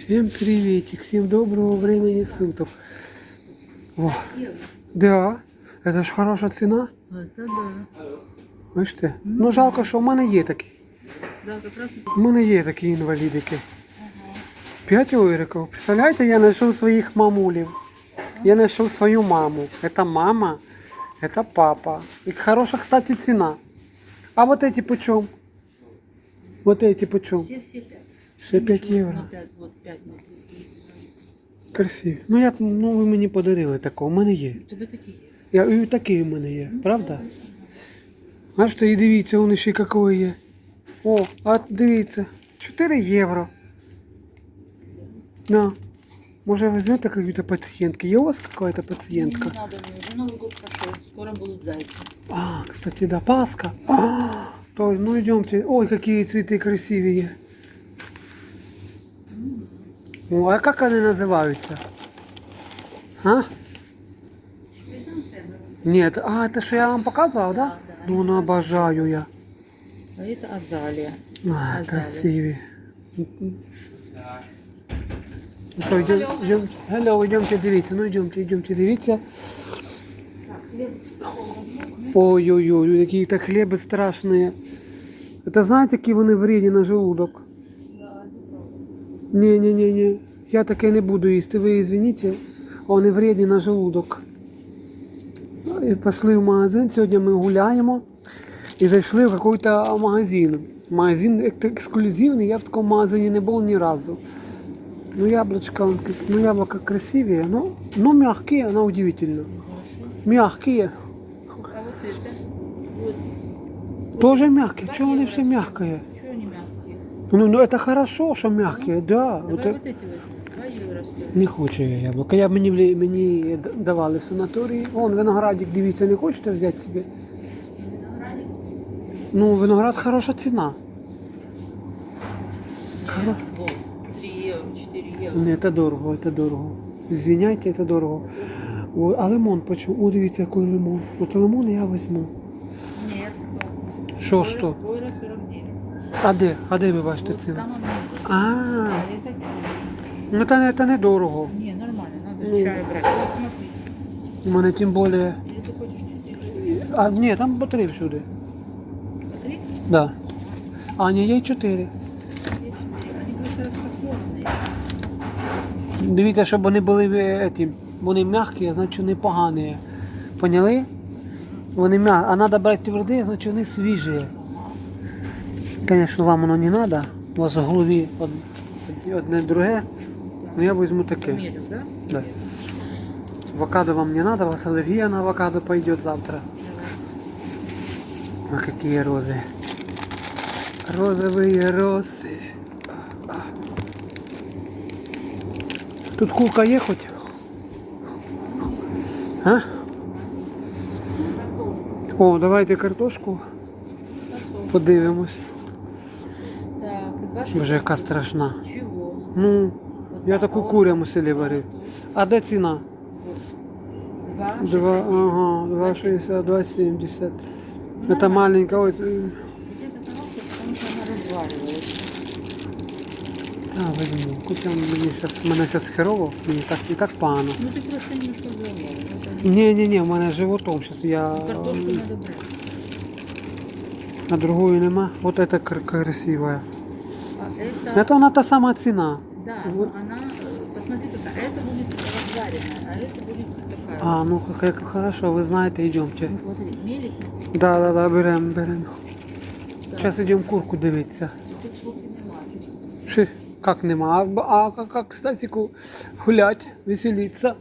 Всем приветик, всем доброго времени суток. О, да, это ж хороша ціна. Это да. Бачите? Ну жалко, що в мене є такі. Да, как раз У мене є такі інвалідики. П'ять ойриків. Представляєте, я знайшов своїх мамулів. Я знайшов свою маму. Это мама, это папа. И хороша, кстати, ціна. А вот эти почем? Вот эти почем? все, все пять. Все 5 євро. На пять, вот пять. ну, Красиві. Ну я б- ну ви мені подарили такого. У мене є. У тебя такие есть. Я, і такі в мене є, правда? Бачите, і дивіться, вони ще якої є. О, а дивіться, 4 євро. На. Може візьмете какую-то пацієнтки? Є у вас какая-то Не пацієнтка? надо мне, уже Новый год прошел. Скоро будут зайцы. А, кстати, да, Пасха. А, то, ну идемте. Ой, какие цветы красивые. О, а как они называются? А? Нет, а, это что я вам показывал, да? Да, да, Ну, ну, обожаю я. А это азалия. А, Азалия. красивые. Ну что, идем, идем, hello, идемте дивіться, ну идемте, идемте дивіться. Ой-ой-ой, які то хліби страшні. Это знаєте, які вони вредні на желудок? Ні, ні, ні, ні. Я таке не буду їсти, ви извините. Вони вредні на желудок. Ну, І пішли в магазин. Сьогодні ми гуляємо і зайшли в якийсь магазин. Магазин ексклюзивний, я в такому магазині не був ні разу. Ну, яблочко, он ну, яблоко красивее, но, но мягкие, она удивительно. Мягкие. А вот это? Вот. Тоже мягкие. Чего они все мягкие? Чего они мягкие? Ну, ну это хорошо, что мягкие, да. Давай Вот вот, это- эти возьмем. Два евро стоят. Не хочу я яблука. Я мені, влі- мені д- давали в санаторії. Вон виноградик, дивіться, не хочете взяти собі? Ну, виноград хороша ціна. Хоро- Вот. Три евро, четыре евро. Ні, це дорого, це дорого. Звиняйте, це дорого. О, а лимон почему? О, дивіться, який лимон. От лимон я візьму. Нет. Що, що? Ойра 49. А де? А де ви бачите Вот в ціну? самом низу. А, А это ну це не, це не дорого. Не, нормально, надо Ну. чай брать. Вот смотри. У мене тим більше. Или ты хочешь четыре? А, ні, там по три всюди. Смотри. Да. А, ні, є й чотири. Есть четыре. Они просто распакованные. Дивіться, щоб вони були е, еті, вони м'які, значить вони погані. Поняли? Вони м'які. А треба брати тверді, значить вони свіжі. Звісно, вам воно не треба. У вас в голові од- одне друге. Ну я візьму таке. Померил, да? Да. Авокадо вам не надо, у вас аллергия на авокадо пойдет завтра. А какие розы. Розовые розы. А, а. Тут курка є хоч? А? О, давайте картошку подивимось. Так, два Вже яка страшна. Чего? Ну, Вот я так, таку а вот- курям у селі а варив. вот тут? А де ціна? Два, Два, шестьдесят. ага, 2,60, 2,70. Это маленькая, ой, э, Вот эта коробка, потому что она разваливается. а, возьму. Купя мені щас, мене зараз херово, мені так, і так погано. Ну ты просто немножко взорвал. Вот они. Ні, ні, ні, в мене животом зараз я Картошку надо брать. на другую нема. Вот это кр- красивая. А это, Это она та сама ціна. да, но она, э, посмотри, какая. Это будет разваренная, а это будет такая. А, ну как, как хорошо, ви знаєте, йдемте. Ну, смотри, мелик. Да, да, да, беремо, беремо. Да. Зараз йдемо курку дивитися. Тут звуки нема. Ши, как нема? А, б- а как, как Стасику гулять, веселиться?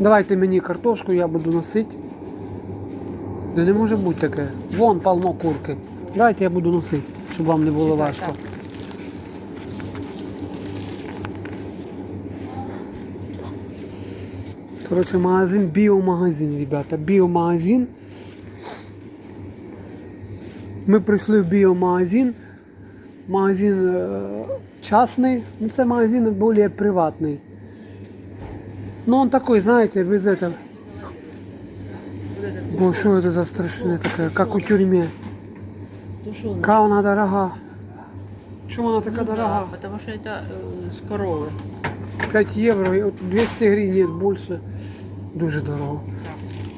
Давайте мені картошку, я буду носити. Да не може бути таке. Вон полно курки. Давайте я буду носити, щоб вам не було важко. Коротше, магазин, біомагазин, ребята. Біомагазин. Ми прийшли в біомагазин. Магазин е, частний, ну це магазин більш приватний. Ну он такой, знаете, без этого. Вот этот Бо что это за страшное такое, как у тюрьме. То Тушеная. Яка вона дорога. Чому вона така Ну да, дорога? потому что это э, с коровы. 5 євро, і от 200 гривень більше. Дуже дорого.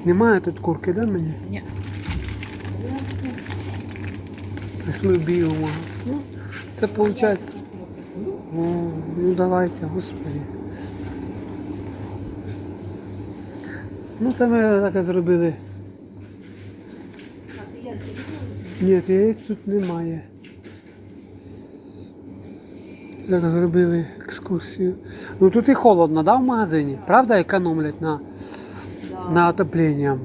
Немає тут курки, да, мені? Не. Пішли в біомагазин. Ну, це виходить. О, ну давайте, господи. Ну це ми так і зробили. Ні, яєць тут немає. Так зробили екскурсію. Ну тут і холодно, да, в магазині? Правда, економлять на, на отоплення?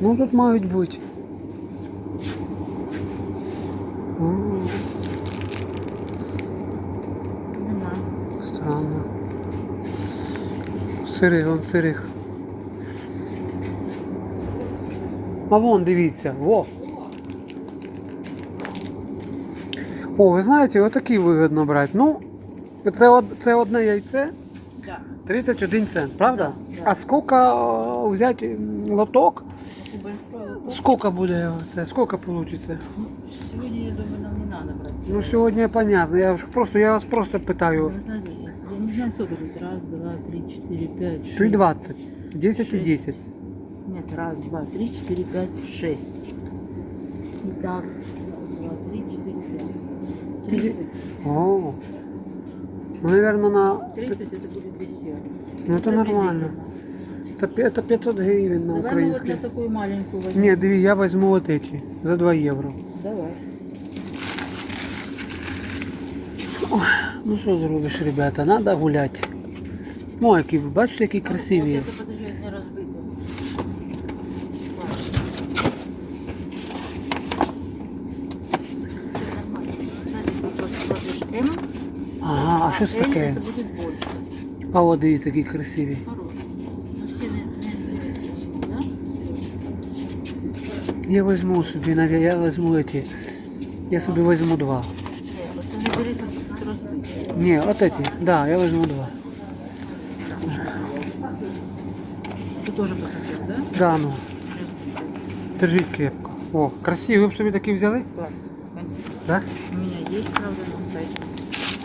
Ну тут мають бути. Странно. Сирих, вон сирих. А вон дивіться, во. О, ви знаєте, отакі вигідно брати. Ну, це, од- це одне яйце Да. 31 цент, правда? Да, да. А скільки е, взяти лоток? Лоток. Скільки буде це? Скільки вийде? Ну, сегодня, я думаю, нам не надо брать. Ну сьогодні понятно. Я ж просто я вас просто питаю. Ну, я не знаю, сколько тут. Раз, два, три, четыре, пять, шесть. 3,20. 10 и Шесть. 10. Нет, раз, два, три, четыре, пять, шесть. Итак, раз, два, три, четыре, пять. Тридцать. О. Ну, наверное, на... Тридцать это будет 200 евро. Ну, это нормально. Приблизительно. Это, пе- это 500 гривен на Давай мы вот украинский. на такую маленькую возьмем. Нет, дві, я возьму вот эти. За 2 евро. Давай. Ну що зробиш, ребята, надо гуляти. Ну, які ви бачите, які красиві. Вот это, подожди, не разбито. а що це L таке? это будет больше. А от дивіться, які красиві. Хороший. Ну, все не, не, да? Я возьму собі, навіть я возьму эти. Я собі возьму два. Ні, оце не бери, там тут розбито. Не, вот эти. Да, я возьму два. Ты тоже посмотрел, да? Да, ну. Держіть крепко. О, красиві, ви б собі такі взяли? Класс. Конечно. Да? У меня есть, правда, но дайте.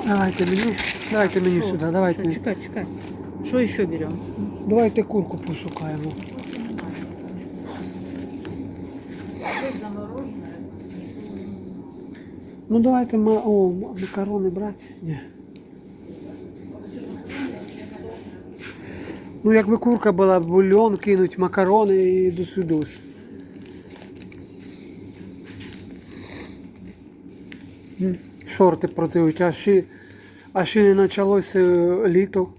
Давайте мені. Давайте мені Шо? сюди, давайте. Шо, чекай, чекай. Что еще берем? Давайте курку пошукаємо. Ну давайте ма... О, макарони брати. Ні. Ну якби курка була, бульон кинуть, макарони і досюдус. М, Шорти противуть, а ще, а ще не почалося е, літо.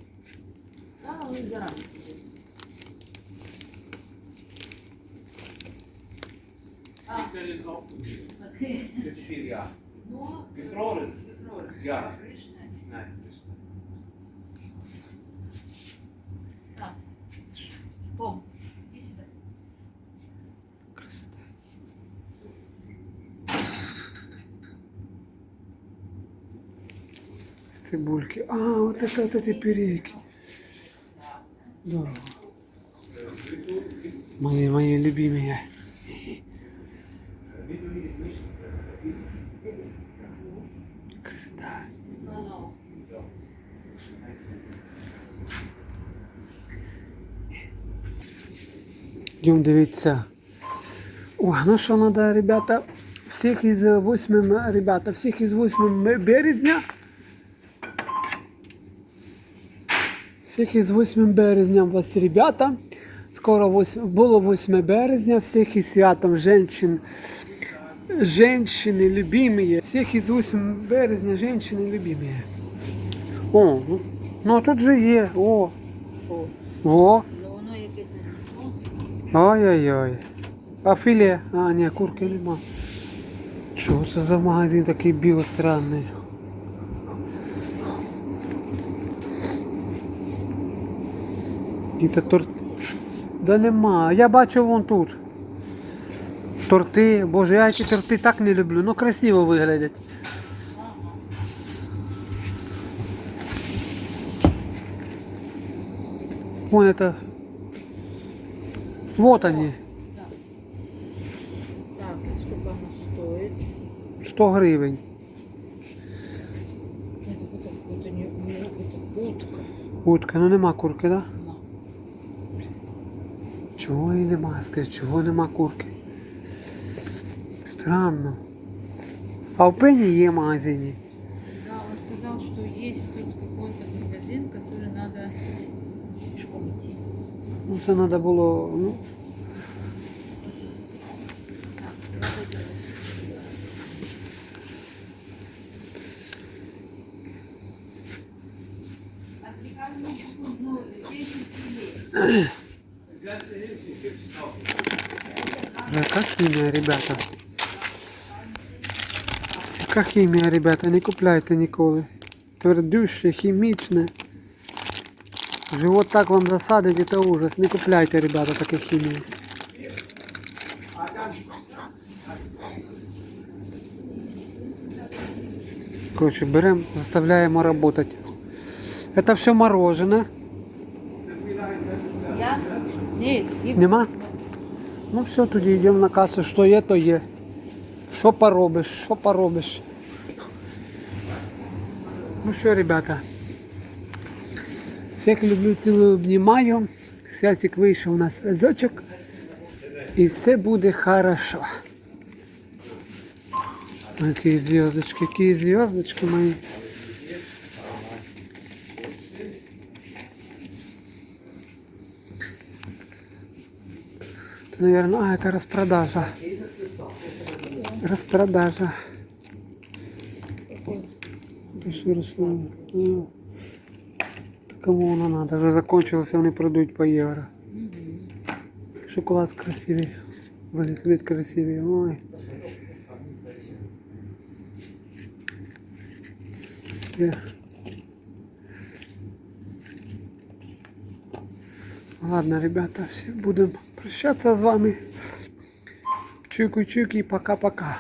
Ja. Цибульки. А, вот это вот эти перейки. Да. Мои, мои любимые. Красота. Йдемо дивитися. Ой, ну що надо, ребята, всіх із 8, ребята, всіх із 8 березня. Всіх із 8 березня вас, ребята. Скоро 8, було 8 березня, всіх із святом женщин. Женщины любимые. Всіх із 8 березня женщини любимые. О, ну, ну а тут же є. О, Шо? о. Ну, воно якесь не Ой-ой-ой. А філе? А, ні, курки нема. Що це за магазин такий білостранний? І торт. Да нема. Я бачив вон тут. Торти. Боже, я ці торти так не люблю. Ну красиво виглядять. Вон это. Вот они. 100 гривень. Это вот так вот, не, не, это утка. Утка, ну нема курки, так? Да? Чого її нема? Скажи, чого нема курки? Странно. А в пені є магазині. Да, он сказал, что есть тут какой-то магазин, который надо пешком идти. Ну це треба було. Ну, ребята? Яка хімія, ребята? Не купляйте ніколи. Твердюще, хімічне. Живот так вам засадить, это ужас. Не купляйте, ребята, таке хімію. Короче, берем, заставляем работать. Это все мороженое. Я? Нет, не Нема? Ну все, тоді йдемо на касу. Що є, то є. Що поробиш, що поробиш. Ну все, ребята. Всіх люблю, цілую, обнімаю. Святик вийшов на зв'язочок. І все буде хорошо. Які зв'язочки, які зв'язочки мої. Наверное, а, это распродажа. Распродажа. Что росло? А. Кому воно надо? Вже закончилося, вони продають по євро. Шоколад красивий. Вид, красивий. Ой. Ладно, ребята, все, будем прощаться з вами. Чуйку-чуйки, пока-пока.